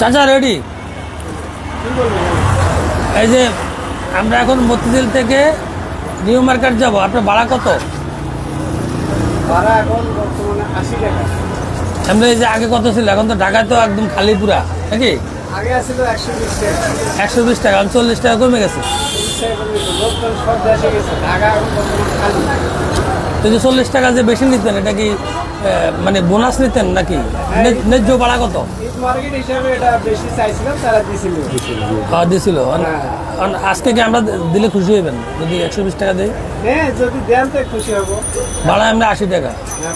চাচা রেডি এই যে আমরা এখন মতিঝিল থেকে নিউ মার্কেট যাব। আপনার ভাড়া কত? ভাড়া এখন বর্তমানে আশি টাকা। আমরা এই যে আগে কত ছিল? এখন তো ঢাকায় তো একদম খালি পুরা নাকি? আগে একশো বিশ টাকা। চল্লিশ টাকা কমে গেছে। তো যে চল্লিশ টাকা যে বেশি নিতেন এটা কি মানে বোনাস নিতেন নাকি? ন্যায- ন্যায্য ভাড়া কত? ঈদ মার্কেট হিসাবে এটা বেশি চাইছিলাম তারা দিছিল। খাওয়া দিয়েছিল আর- হ্যাঁ। আর আজকে কি আমরা দিলে খুশি হইবেন? যদি একশো বিশ টাকা দিই? হ্যাঁ যদি দেন তো খুশি হব। ভাড়া আমরা আশি টাকা। হ্যাঁ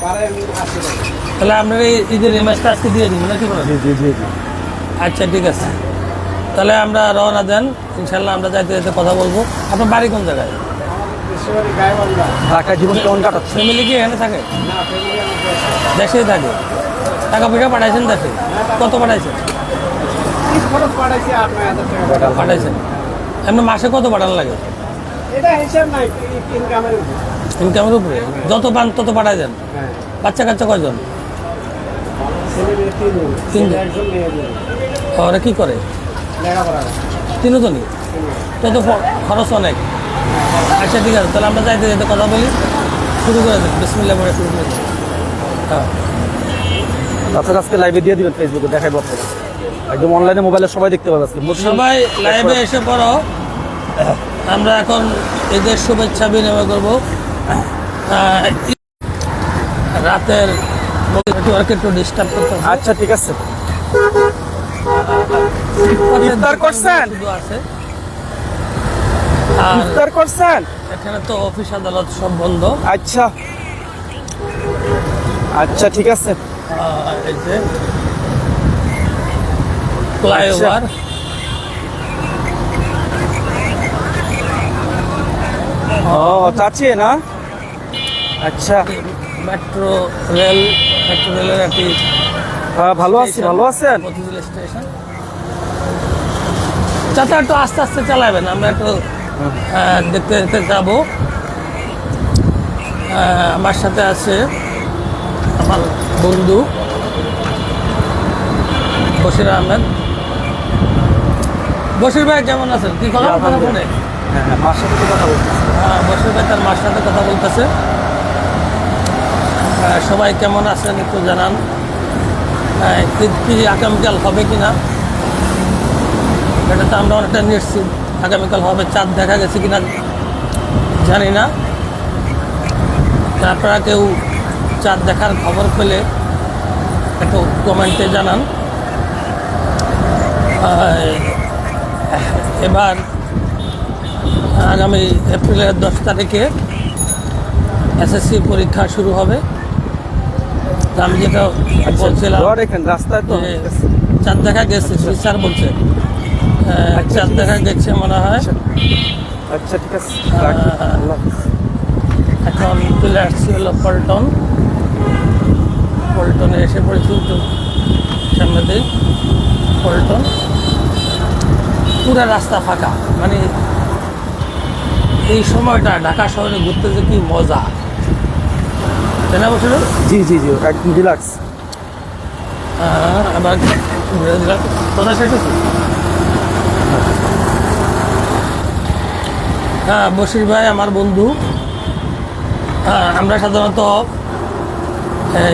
তাহলে আপনার এই ঈদের রেমাজটা আজকে দিয়ে দিব নাকি বলেন? জি জি জি জি। আচ্ছা ঠিক আছে। তাহলে আমরা রওনা দেন। ইনশাল্লাহ আমরা যাইতে যেতে কথা বলব। আপনার বাড়ি কোন জায়গায়? ঢাকা জীবন কেমন কাটাচ্ছে? ফ্যামিলি কি এখানে থাকে? না দেশে থাকে। টাকা পয়সা পাঠাইছেন দেশে? কত পাঠাইছেন? টাকা। পাঠাইছেন। এমনি মাসে কত পাঠানো লাগে? এটা হিসাব ইনকামের উপরে। যত পান তত পাঠাই দেন হ্যাঁ। বাচ্চা কাচ্চা কয়জন? তিনজন ওরা কি করে? তিনজনই? তো তো খরচ অনেক। আচ্ছা ঠিক আছে তাহলে আমরা যাইতে যেতে কথা বলি। শুরু করে দেন। বিসমিল্লা করে শুরু করে হ্যাঁ। তাছাড়া আজকে লাইভে দিয়ে দিবেন ফেসবুকে দেখাইবো আপনারা একদম অনলাইনে মোবাইলে সবাই দেখতে পাবে আজকে। সবাই লাইভে এসে পড়ো। আমরা এখন ঈদের শুভেচ্ছা বিনিময় করব। রাতের নেটওয়ার্ক একটু ডিস্টার্ব করতে আচ্ছা ঠিক আছে। ইফতার করছেন? আছে। ইফতার করছেন? এখানে তো অফিস আদালত সব বন্ধ। আচ্ছা। আচ্ছা ঠিক আছে। এই যে ফ্লাইওভার। ও চাচি না? আচ্ছা। মেট্রো রেল মেট্রো রেলের একটি হ্যাঁ, ভালো আছি ভালো আছেন? স্টেশন চাচা একটু আস্তে আস্তে চালাবেন আমরা একটু দেখতে দেখতে যাব। আমার সাথে আছে আমার বন্ধু বশির আহমেদ। বশির ভাই কেমন আছেন? কি কথা ফোনে? হ্যাঁ হ্যাঁ মার সাথে তো কথা বলছি হ্যাঁ, বশির ভাই তার মার সাথে কথা বলতেছে। সবাই কেমন আছেন একটু জানান। কি আগামীকাল হবে কি না এটা তো আমরা অনেকটা নিশ্চিত। আগামীকাল হবে চাঁদ দেখা গেছে কিনা জানি না। আপনারা কেউ চাঁদ দেখার খবর পেলে একটু কমেন্টে জানান। এবার আগামী এপ্রিলের দশ তারিখে এসএসসি পরীক্ষা শুরু হবে। তা আমি যেটা বলছিলাম দোয়া রেখেন রাস্তায় তো চাঁদ দেখা গেছে স্যার বলছে। আহ, চাঁদ দেখা গেছে মনে হয়। আচ্ছা ঠিক আছে রাখি। আল্লাহ হাফেজ। এখন চলে আসছি হলো পল্টন। পল্টনে এসে পড়েছি একটু সামনে দিই পল্টন। পুরা রাস্তা ফাঁকা। মানে এই সময়টা ঢাকা শহরে ঘুরতে যে কি মজা। তাই না বলছিল জি জি জি একদম রিল্যাক্স আবার কথা শেষ হচ্ছে হ্যাঁ বশির ভাই আমার বন্ধু। হ্যাঁ, আমরা সাধারণত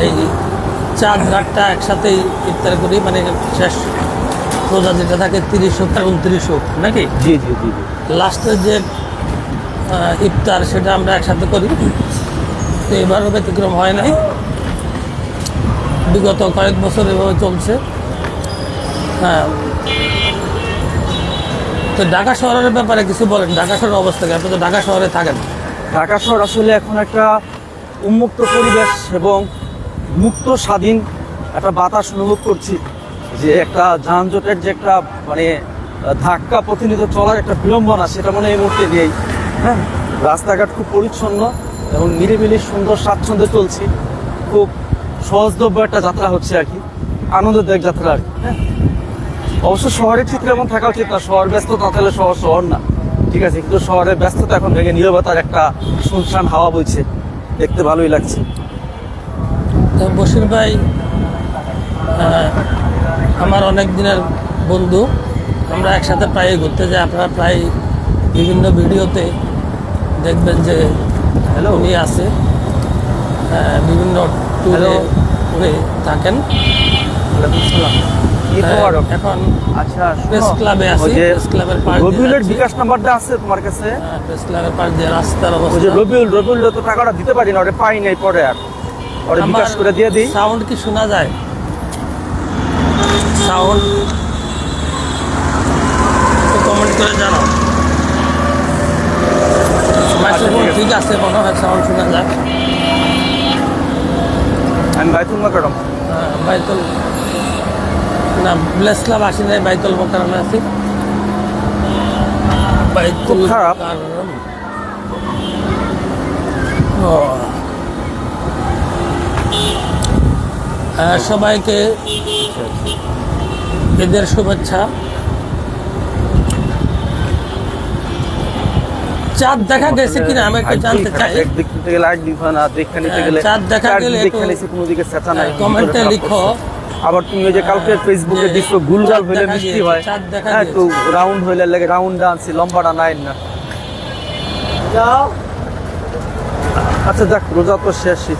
এই চাঁদ রাতটা একসাথেই ইফতার করি মানে শেষ রোজা যেটা থাকে তিরিশ হোক আর উনত্রিশ হোক নাকি? জি জি জি জি। লাস্টের যে ইফতার সেটা আমরা একসাথে করি। তো এবারও ব্যতিক্রম হয় নাই। বিগত কয়েক বছর এভাবে চলছে। হ্যাঁ তো ঢাকা শহরের ব্যাপারে কিছু বলেন। ঢাকা শহরের অবস্থা আপনি তো ঢাকা শহরে থাকেন। ঢাকা শহর আসলে এখন একটা উন্মুক্ত পরিবেশ এবং মুক্ত, স্বাধীন একটা বাতাস অনুভব করছি যে একটা যানজটের যে একটা মানে ধাক্কা প্রতিনিয়ত চলার একটা বিড়ম্বনা, সেটা মনে এই মুহূর্তে নেই। হ্যাঁ? রাস্তাঘাট খুব পরিচ্ছন্ন এবং নিরিবিলি সুন্দর স্বাচ্ছন্দ্যে চলছি। খুব সহজলভ্য একটা যাত্রা হচ্ছে আর কি। আনন্দদায়ক যাত্রা আর কি। হ্যাঁ? অবশ্য শহরের ঠিক এমন থাকা উচিত না শহর ব্যস্ত না তাহলে শহর শহর না। ঠিক আছে কিন্তু শহরের ব্যস্ততা এখন ভেঙে নীরবতার একটা শুনশান হাওয়া বইছে। দেখতে ভালোই লাগছে। তো বশির ভাই আমার অনেক দিনের বন্ধু। আমরা একসাথে প্রায় ঘুরতে যাই আপনারা প্রায় বিভিন্ন ভিডিওতে দেখবেন যে হ্যালো উনি আছে। বিভিন্ন ট্যুরে. করে থাকেন। এখন আচ্ছা প্রেস ক্লাবে আছি, প্রেস ক্লাবের রবিউলের বিকাশ নাম্বারটা আছে তোমার কাছে? প্রেস ক্লাবের পাশ দিয়ে রাস্তার ওই যে রবিউল রবিউল তো টাকাটা দিতে পারি না ওটা পাই নাই পরে আর। ওটা বিকাশ করে দিয়ে দিই। সাউন্ড কি শোনা যায়? সাউন্ড কমেন্ট করে জানাও। ঠিক আছে। মনে হয় সাউন্ড শোনা যায়। আমি বাইতুল মাকারম আহ, বাইতুল না প্লেস ক্লাব আসি নাই বাইতুল মোকারমে আছি বাইতুল খারাপ। ও। সবাইকে ঈদের শুভেচ্ছা চাঁদ দেখা গেছে কিনা আমি একটু জানতে চাই একদিক থেকে লাইট দিব না হ্যাঁ, গেলে চাঁদ দেখা গেলে দেখে কোনো দিকে সেটা নাই কমেন্টে লিখো। আবার তুমি ওই যে কালকে ফেসবুকে যে দিছো গুলগাল হইলে মিষ্টি হয়। হ্যাঁ একটু রাউন্ড হইলে লাগে রাউন্ড আনছি লম্বাটা নাই না। যাও। আচ্ছা দেখ রোজা তো শেষই।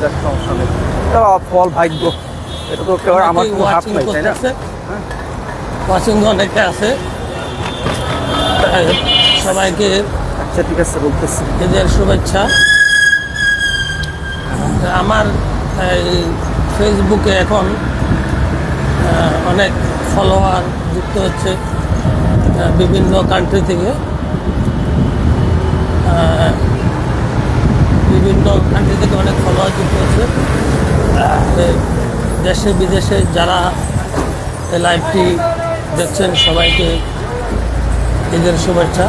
দেখ সমস্যা নেই। তা ফল ভাগ্য। এটা তো কেউ আমার কোনো হাত নাই তাই না? ওয়াচিং অনেকে আছে। সবাইকে আচ্ছা ঠিক আছে বলতেছি। ঈদের শুভেচ্ছা। আমার এই ফেসবুকে এখন অনেক ফলোয়ার যুক্ত হচ্ছে বিভিন্ন কান্ট্রি থেকে বিভিন্ন কান্ট্রি থেকে অনেক ফলোয়ার যুক্ত হচ্ছে। দেশে বিদেশে যারা লাইভটি দেখছেন, সবাইকে ঈদের শুভেচ্ছা।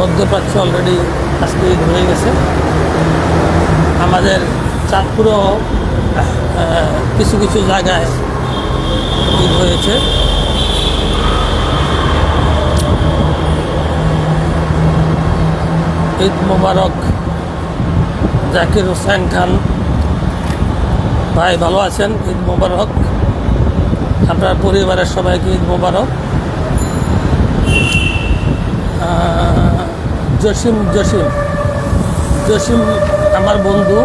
মধ্যপ্রাচ্য অলরেডি আজকে ঈদ হয়ে গেছে। আমাদের চাঁদপুরেও কিছু কিছু জায়গায় হয়েছে। ঈদ মোবারক, জাকির হোসেন খান। ভাই, ভালো আছেন? ঈদ মোবারক। আপনার পরিবারের সবাইকে ঈদ মোবারক। জসিম জসিম। জসিম, আমার বন্ধু।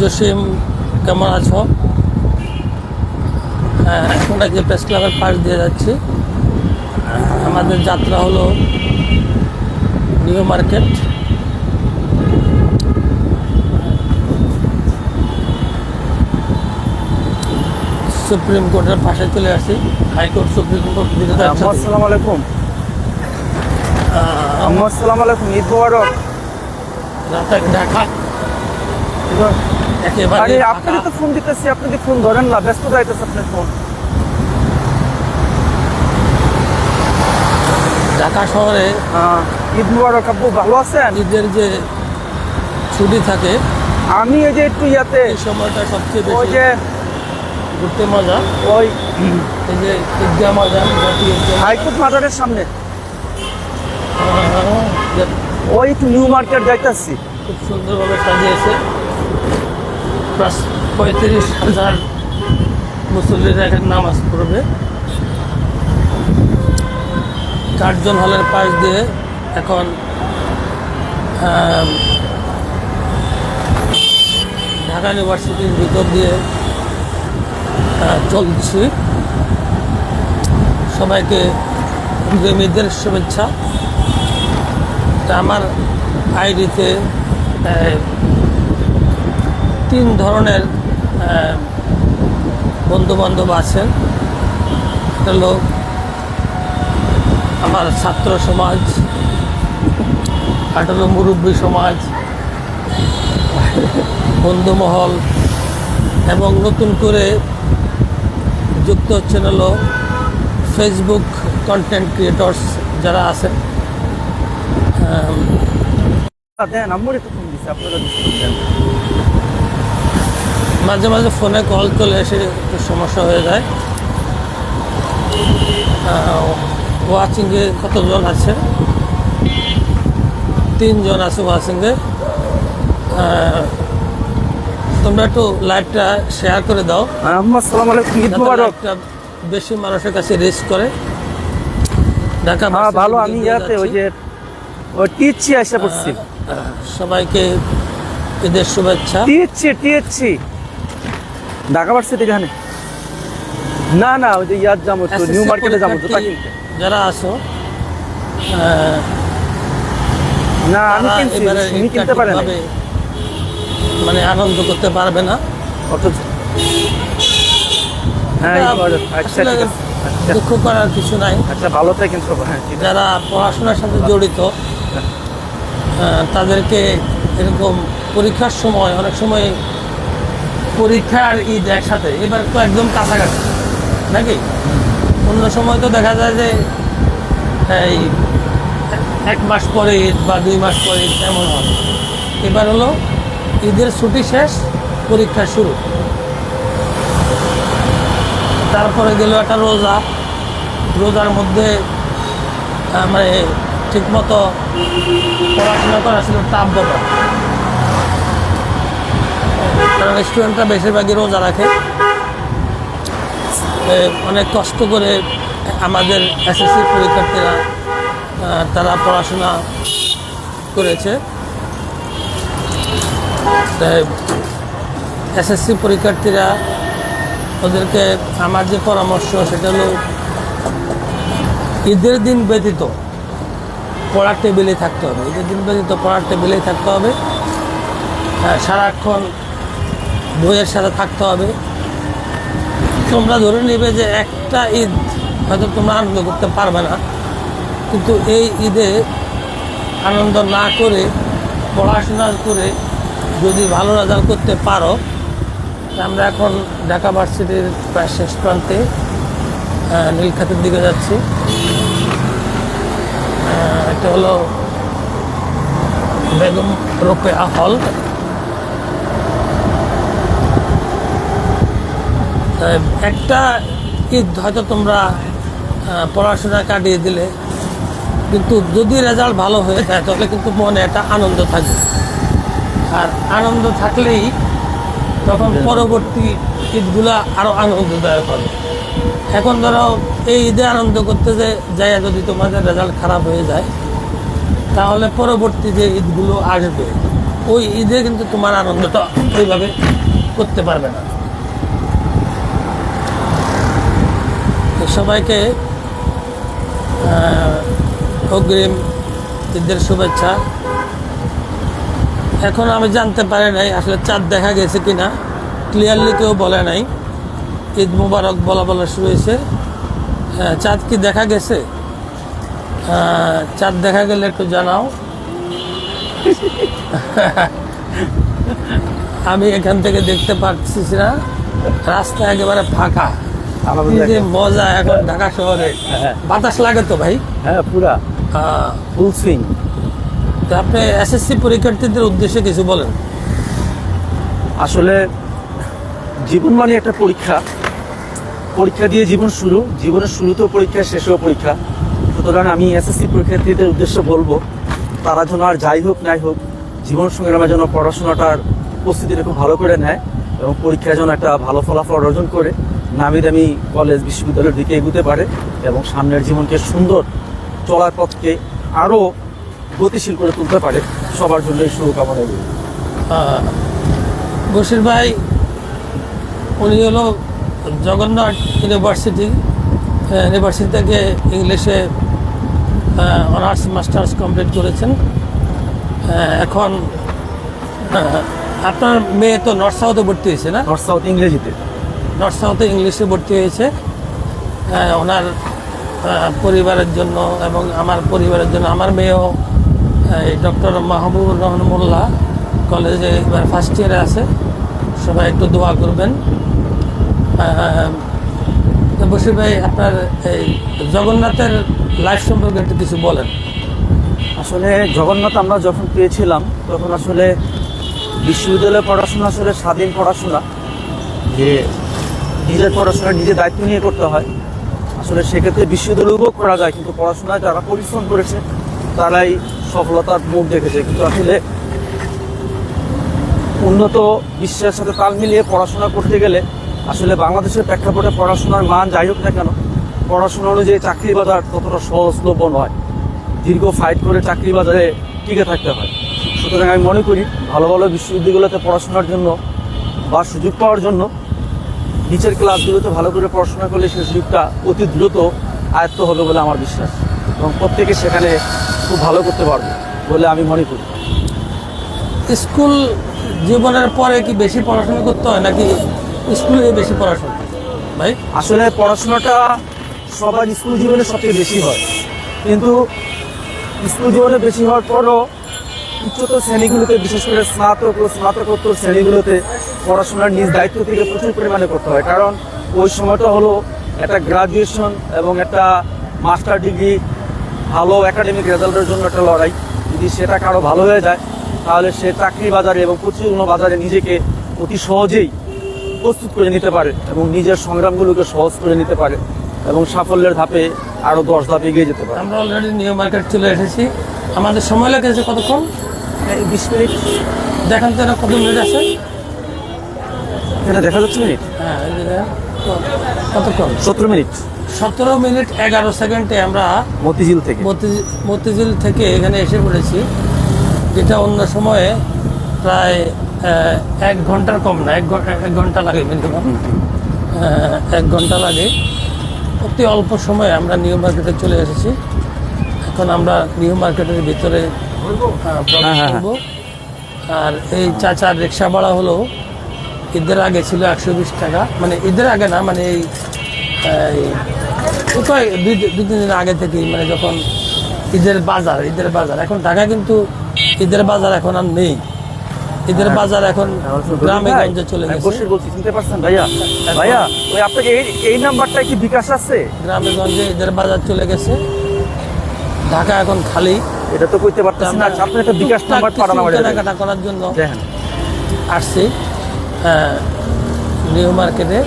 জসিম কেমন আছো? আহ, এখন আজকে প্রেস ক্লাবের পাশ দিয়ে যাচ্ছি। আমাদের যাত্রা হলো নিউ মার্কেট সুপ্রিম কোর্টের পাশে চলে আসি। হাইকোর্ট সুপ্রিম কোর্ট আসসালামু আলাইকুম। আসসালামু আলাইকুম ঈদ মোবারক। ঢাকা আরে আপনাকে তো ফোন দিতেছি আপনি কি ফোন ধরেন না? ব্যস্ত যাইতেছে আপনার ফোন। ঢাকা শহরে আহ, ঈদ মুবারক আব্বু ভালো আছেন? ঈদের যে ছুটি থাকে আমি এই যে একটু ইয়াতে এই সময়টা সবচেয়ে ওই যে ঘুরতে মজা। ওই এই যে ঈদগাহ মজা হাইকোর্ট মার্ডারের সামনে। ওই একটু নিউ মার্কেট যাইতেছি। খুব সুন্দরভাবে সাজিয়েছে। প্লাস পঁয়ত্রিশ হাজার মুসল্লিরা এখানে নামাজ পড়বে। কার্জন হলের পাশ দিয়ে এখন ঢাকা ইউনিভার্সিটির ভিতর দিয়ে চলছি। সবাইকে ঈদের শুভেচ্ছা। আমার আইডিতে তিন ধরনের বন্ধু বান্ধব আছেন। একটা হলো আমার ছাত্র সমাজ একটা মুরব্বী সমাজ, বন্ধুমহল, এবং নতুন করে যুক্ত হচ্ছেন হলো ফেসবুক কন্টেন্ট ক্রিয়েটর্স যারা আছেন। আম্মুর একটু আপনারা মাঝে মাঝে ফোনে কল চলে এসে একটু সমস্যা হয়ে যায়। ওয়াচিংয়ে কতজন আছে? তিনজন আছে ওয়াচিংয়ে। তোমরা একটু লাইভটা শেয়ার করে দাও। আসসালামু আলাইকুম ঈদ যাতে বেশি মানুষের কাছে রিচ করে। ঢাকা হ্যাঁ ভালো আমি ইয়াতে ওই যাচ্ছি। যে ওই টিএসসি আসা পড়ছি। সবাইকে ঈদের শুভেচ্ছা। টিএসসি টিএসসি ঢাকা ভার্সিটি এখানে না না ওই যে ইয়ার যাব তো নিউ মার্কেটে যাব জুতা পরীক্ষার্থী কিনতে যারা আহ, না আমি কিনছি তুমি কিনতে পারে না মানে আনন্দ করতে পারবে না। অথচ হ্যাঁ আচ্ছা ঠিক আছে। আচ্ছা। দুঃখ করার কিছু নাই। আচ্ছা ভালো থাকেন হ্যাঁ যারা পড়াশোনার সাথে জড়িত তাদেরকে এরকম পরীক্ষার সময় অনেক সময় পরীক্ষা আর ঈদ একসাথে, এবার তো একদম কাছাকাছি। নাকি? অন্য সময় তো দেখা যায় যে এই এক মাস পরে ঈদ বা দুই মাস পরে ঈদ এমন হয়। এবার হলো ঈদের ছুটি শেষ, পরীক্ষা শুরু। তারপরে গেল একটা রোজা। রোজার মধ্যে মানে ঠিকমতো পড়াশোনা করা ছিল তাপ ব্যাপার কারণ স্টুডেন্টরা বেশিরভাগই রোজা রাখে। অনেক কষ্ট করে আমাদের এসএসসি পরীক্ষার্থীরা তারা পড়াশোনা করেছে। এসএসসি পরীক্ষার্থীরা ওদেরকে আমার যে পরামর্শ সেটা হলো ঈদের দিন ব্যতীত পড়ার টেবিলে থাকতে হবে। ঈদের দিন ব্যতীত পড়ার টেবিলেই থাকতে হবে। হ্যাঁ, সারাক্ষণ বইয়ের সাথে থাকতে হবে। তোমরা ধরে নেবে যে একটা ঈদ হয়তো তোমরা আনন্দ করতে পারবে না। কিন্তু এই ঈদে আনন্দ না করে, পড়াশোনা করে যদি ভালো রেজাল্ট করতে পারো আমরা এখন ঢাকা ভার্সিটির প্রায় শেষ প্রান্তে নীলখাতের দিকে যাচ্ছি। এটা হলো বেগম রোকেয়া হল। একটা ঈদ হয়তো তোমরা পড়াশোনা কাটিয়ে দিলে কিন্তু যদি রেজাল্ট ভালো হয়ে যায় তাহলে কিন্তু মনে একটা আনন্দ থাকবে। আর আনন্দ থাকলেই তখন পরবর্তী ঈদগুলা আরও আনন্দদায়ক হবে। এখন ধরো এই ঈদে আনন্দ করতে যে যায় যদি তোমাদের রেজাল্ট খারাপ হয়ে যায় তাহলে পরবর্তী যে ঈদগুলো আসবে ওই ঈদে কিন্তু তোমার আনন্দটা ওইভাবে করতে পারবে না। সবাইকে অগ্রিম ঈদের শুভেচ্ছা। এখন আমি জানতে পারি নাই আসলে চাঁদ দেখা গেছে কি না ক্লিয়ারলি কেউ বলে নাই। ঈদ মুবারক বলা বলা শুরু হয়েছে। চাঁদ কি দেখা গেছে? চাঁদ দেখা গেলে একটু জানাও। আমি এখান থেকে দেখতে পাচ্ছি না। রাস্তা একেবারে ফাঁকা। যে। মজা এখন ঢাকা শহরে। হ্যাঁ। বাতাস লাগে তো ভাই? হ্যাঁ পুরা। ফুল সুইং তো আপনি এসএসসি পরীক্ষার্থীদের উদ্দেশ্যে কিছু বলেন। আসলে জীবন মানে একটা পরীক্ষা। পরীক্ষা দিয়ে জীবন শুরু। জীবনের শুরুতেও পরীক্ষা শেষেও পরীক্ষা। সুতরাং আমি এসএসসি পরীক্ষার্থীদের উদ্দেশ্যে বলব তারা যেন আর যাই হোক নাই হোক জীবন সংগ্রামে যেন পড়াশোনাটার প্রস্তুতিটা খুব ভালো করে নেয় এবং পরীক্ষায় যেন একটা ভালো ফলাফল অর্জন করে। নামি দামি কলেজ বিশ্ববিদ্যালয়ের দিকে এগুতে পারে এবং সামনের জীবনকে সুন্দর চলার পথকে আরও গতিশীল করে তুলতে পারে। সবার জন্য এই শুভকামনা বশির ভাই উনি হলো জগন্নাথ ইউনিভার্সিটি ইউনিভার্সিটি থেকে ইংলিশে অনার্স মাস্টার্স কমপ্লিট করেছেন। এখন আপনার মেয়ে তো নর্থ সাউথে ভর্তি হয়েছে না? নর্থ সাউথ ইংরেজিতে। নর্থ সাউথে ইংলিশে ভর্তি হয়েছে। ওনার পরিবারের জন্য এবং আমার পরিবারের জন্য আমার মেয়েও এই ডক্টর মাহবুবুর রহমান মোল্লা কলেজে এবার ফার্স্ট ইয়ারে আছে। সবাই একটু দোয়া করবেন। বসির ভাই আপনার এই জগন্নাথের লাইফ সম্পর্কে একটু কিছু বলেন। আসলে জগন্নাথ আমরা যখন পেয়েছিলাম তখন আসলে বিশ্ববিদ্যালয়ে পড়াশোনা আসলে স্বাধীন পড়াশোনা। যে নিজের পড়াশোনা, নিজের দায়িত্ব নিয়ে করতে হয়। আসলে সেক্ষেত্রে বিশ্ববিদ্যালয় উপভোগ করা যায়, কিন্তু পড়াশোনায় যারা পরিশ্রম করেছে, তারাই সফলতার মুখ দেখেছে। কিন্তু আসলে উন্নত বিশ্বের সাথে তাল মিলিয়ে পড়াশোনা করতে গেলে আসলে বাংলাদেশের প্রেক্ষাপটে পড়াশোনার মান যাই হোক না কেন, পড়াশোনা অনুযায়ী চাকরি বাজার ততটা সহজলভ্য নয়। দীর্ঘ ফাইট করে চাকরি বাজারে টিকে থাকতে হয়। সুতরাং আমি মনে করি, ভালো ভালো বিশ্ববিদ্যালয়তে পড়াশোনার জন্য বা সুযোগ পাওয়ার জন্য নিচের ক্লাসগুলোতে ভালো করে পড়াশোনা করলে সেই সুযোগটা অতি দ্রুত আয়ত্ত হবে বলে আমার বিশ্বাস। এবং প্রত্যেকে সেখানে খুব ভালো করতে পারবে বলে আমি মনে করি। স্কুল জীবনের পরে কি বেশি পড়াশোনা করতে হয় নাকি স্কুলে বেশি পড়াশোনা? ভাই? আসলে পড়াশোনাটা সবার স্কুল জীবনে সবচেয়ে বেশি হয়। কিন্তু স্কুল জীবনে বেশি হওয়ার পরও উচ্চতর শ্রেণীগুলোতে, বিশেষ করে স্নাতক ও স্নাতকোত্তর শ্রেণীগুলোতে পড়াশোনার নিজ দায়িত্ব থেকে প্রচুর পরিমাণে করতে হয়। কারণ ওই সময়টা হলো একটা গ্রাজুয়েশন এবং একটা মাস্টার ডিগ্রি ভালো একাডেমিক রেজাল্টের জন্য একটা লড়াই। যদি সেটা কারও ভালো হয়ে যায়, তাহলে সে চাকরি বাজারে এবং প্রচুর বাজারে নিজেকে অতি সহজেই প্রস্তুত করে নিতে পারে এবং নিজের সংগ্রামগুলোকে সহজ করে নিতে পারে এবং সাফল্যের ধাপে আরও দশ ধাপ এগিয়ে যেতে পারে। আমরা অলরেডি নিউ মার্কেট চলে এসেছি। আমাদের সময় লেগেছে কতক্ষণ? বিশ মিনিট। দেখান তো এরা কত মিনিট আছে? এখানে দেখা যাচ্ছে মিনিট? হ্যাঁ কতক্ষণ সতেরো মিনিট। সতেরো মিনিট এগারো সেকেন্ডে আমরা মতিঝিল থেকে। মতি- মতিঝিল থেকে এখানে এসে পড়েছি যেটা অন্য সময়ে প্রায় এক ঘণ্টার কম না এক ঘণ্টা এক ঘণ্টা লাগে মিনিমাম এক ঘণ্টা লাগে। অতি অল্প সময়ে আমরা নিউ মার্কেটে চলে এসেছি। এখন আমরা নিউ মার্কেটের ভিতরে হ্যাঁ, হ্যাঁ, করব। আর এই চাচার রিক্সা ভাড়া হলো ঈদের আগে ছিল একশো বিশ টাকা। মানে ঈদের আগে না মানে এই দুই দুই তিন দিন আগে থেকেই মানে যখন ঈদের বাজার ঈদের বাজার। এখন ঢাকা কিন্তু ঈদের বাজার এখন আর নেই। ঈদের বাজার এখন গ্রামে গঞ্জে চলে গেছে। বসির বলছি চিনতে পারছেন ভাইয়া? ভাইয়া ওই আপনাকে এই এই নাম্বারটা কি বিকাশ আছে? গ্রামে গঞ্জে ঈদের বাজার চলে গেছে। ঢাকা এখন খালি। এটা তো কইতে পারতেছি না আপনি একটা বিকাশ নাম্বার পাঠানো আমার কেনাকাটা করার জন্য দেখেন। আসছি। নিউ মার্কেটে।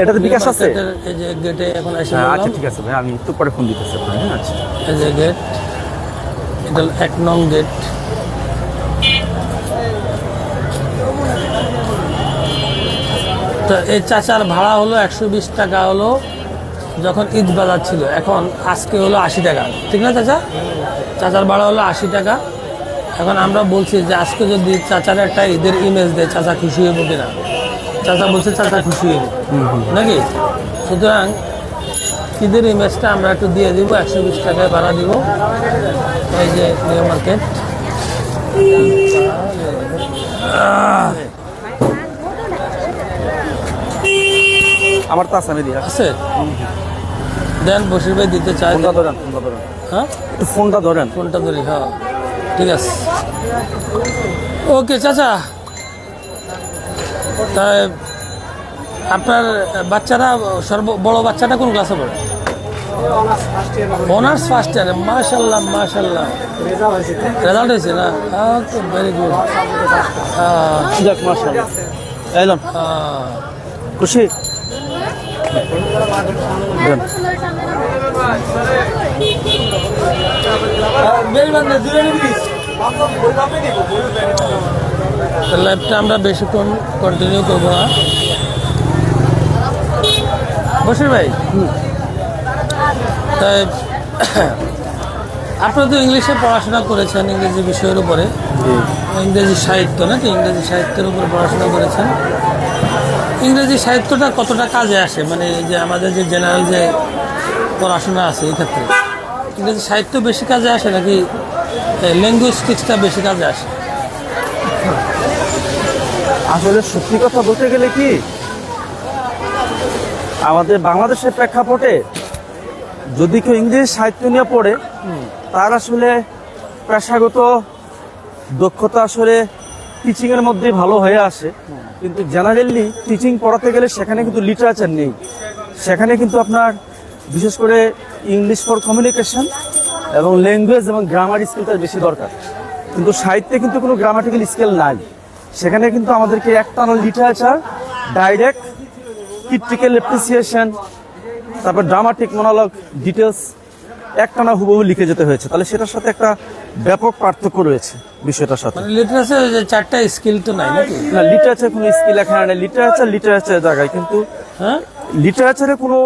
এটাতে নিউ বিকাশ আছে? এই যে গেটে এখন এসে হ্যাঁ, আচ্ছা ঠিক আছে ভাই আমি একটু পরে ফোন দিতেছি আপনাকে হ্যাঁ, আচ্ছা। এই যে গেট এটা এক নং গেট তো এই চাচার ভাড়া হলো একশো বিশ টাকা হলো। যখন ঈদ বাজার ছিল এখন আজকে হলো আশি টাকা। ঠিক না চাচা? চাচার ভাড়া হলো আশি টাকা। এখন আমরা বলছি যে আজকে যদি চাচার একটা ঈদের ইমেজ দেয় চাচা খুশি হইব কিনা? চাচা বলছে চাচা খুশি হইব। নাকি? সুতরাং ঈদের ইমেজটা আমরা একটু দিয়ে দিব একশো বিশ টাকায় ভাড়া দিব। এই যে নিউ মার্কেট। আমার তো আমি দিয়া। আছে? দেন বসির ভাই দিতে চাই ফোনটা ধরেন ফোনটা ধরেন। হ্যাঁ? একটু ফোনটা ধরেন। ফোনটা ধরি হ্যাঁ। ঠিক আছে। ওকে চাচা। তাই আপনার বাচ্চারা সর্ব বড় বাচ্চাটা কোন ক্লাসে পড়ে? অনার্স ফার্স্ট ইয়ারে মাশাল্লাহ মাশাল্লাহ। রেজাল্ট হয়েছে না? ওকে ভেরি গুড যাক মাশাআল্লাহ এলাম খুশি? দেন। লাইভটা আমরা বেশিক্ষণ কন্টিনিউ করব না। বসির ভাই তাই আপনি তো ইংলিশে পড়াশোনা করেছেন ইংরেজি বিষয়ের উপরে। ইংরেজি সাহিত্য নাকি ইংরেজি সাহিত্যের উপরে পড়াশোনা করেছেন। ইংরেজি সাহিত্যটা কতটা কাজে আসে? মানে যে আমাদের যে জেনারেল যে পড়াশোনা আছে এই ক্ষেত্রে। ইংরেজি সাহিত্য বেশি কাজে আসে নাকি ল্যাঙ্গুয়েস্টিক্সটা বেশি কাজে আসে? আসলে সত্যি কথা বলতে গেলে কি আমাদের বাংলাদেশের প্রেক্ষাপটে যদি কেউ ইংরেজি সাহিত্য নিয়ে পড়ে তার আসলে পেশাগত দক্ষতা আসলে টিচিং এর মধ্যে ভালো হয়ে আসে। কিন্তু জেনারেলি টিচিং পড়াতে গেলে সেখানে কিন্তু লিটারেচার নেই। সেখানে কিন্তু আপনার বিশেষ করে ইংলিশ ফর কমিউনিকেশন এবং ল্যাঙ্গুয়েজ এবং গ্রামার স্কিলটা বেশি দরকার। কিন্তু সাহিত্যে কিন্তু কোনো গ্রামাটিক্যাল স্কিল নাই। সেখানে কিন্তু আমাদেরকে একটানা লিটারেচার ডাইরেক্ট ক্রিটিক্যাল অ্যাপ্রিসিয়েশন তারপর ড্রামাটিক মনোলগ ডিটেলস একটানা হুবহু লিখে যেতে হয়েছে। তাহলে সেটার সাথে একটা ব্যাপক পার্থক্য রয়েছে বিষয়টার সাথে। মানে লিটারেচার যে চারটা স্কিল তো নাই নাকি? না লিটারেচার কোনো স্কিল এখানে নেই। লিটারেচার লিটারেচার জায়গায় কিন্তু হ্যাঁ? লিটারেচারে কোনো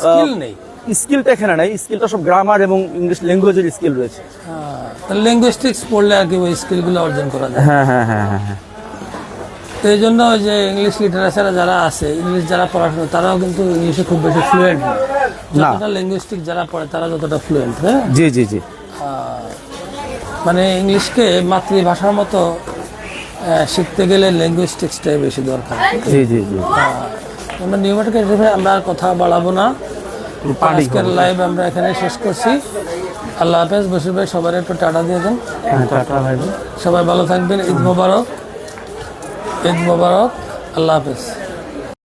স্কিল নেই। স্কিলটা এখানে নাই স্কিলটা সব গ্রামার এবং ইংলিশ ল্যাঙ্গুয়েজের স্কিল রয়েছে। তাহলে পড়লে আর কি ওই স্কিলগুলো অর্জন করা যায়। হ্যাঁ হ্যাঁ হ্যাঁ হ্যাঁ হ্যাঁ। তো এই জন্য ওই যে ইংলিশ লিটারেচারে যারা আছে ইংলিশ যারা পড়াশোনা তারাও কিন্তু ইংলিশে খুব বেশি ফ্লুয়েন্ট না। যতটা লিঙ্গুইস্টিক যারা পড়ে তারা যতটা ফ্লুয়েন্ট হ্যাঁ? জি জি জি। মানে ইংলিশকে মাতৃভাষার মতো শিখতে গেলে লিঙ্গুইস্টিক্সটাই বেশি দরকার। জি জি জি। আমরা নিয়মটাকে আমরা আর কথা বাড়াবো না। আজকের লাইভ আমরা এখানে শেষ করছি। আল্লাহ হাফেজ বসির ভাই সবার একটু টাটা দিয়ে দেন। হ্যাঁ সবাই ভালো থাকবেন। ঈদ মোবারক। ঈদ মোবারক। আল্লাহ হাফেজ।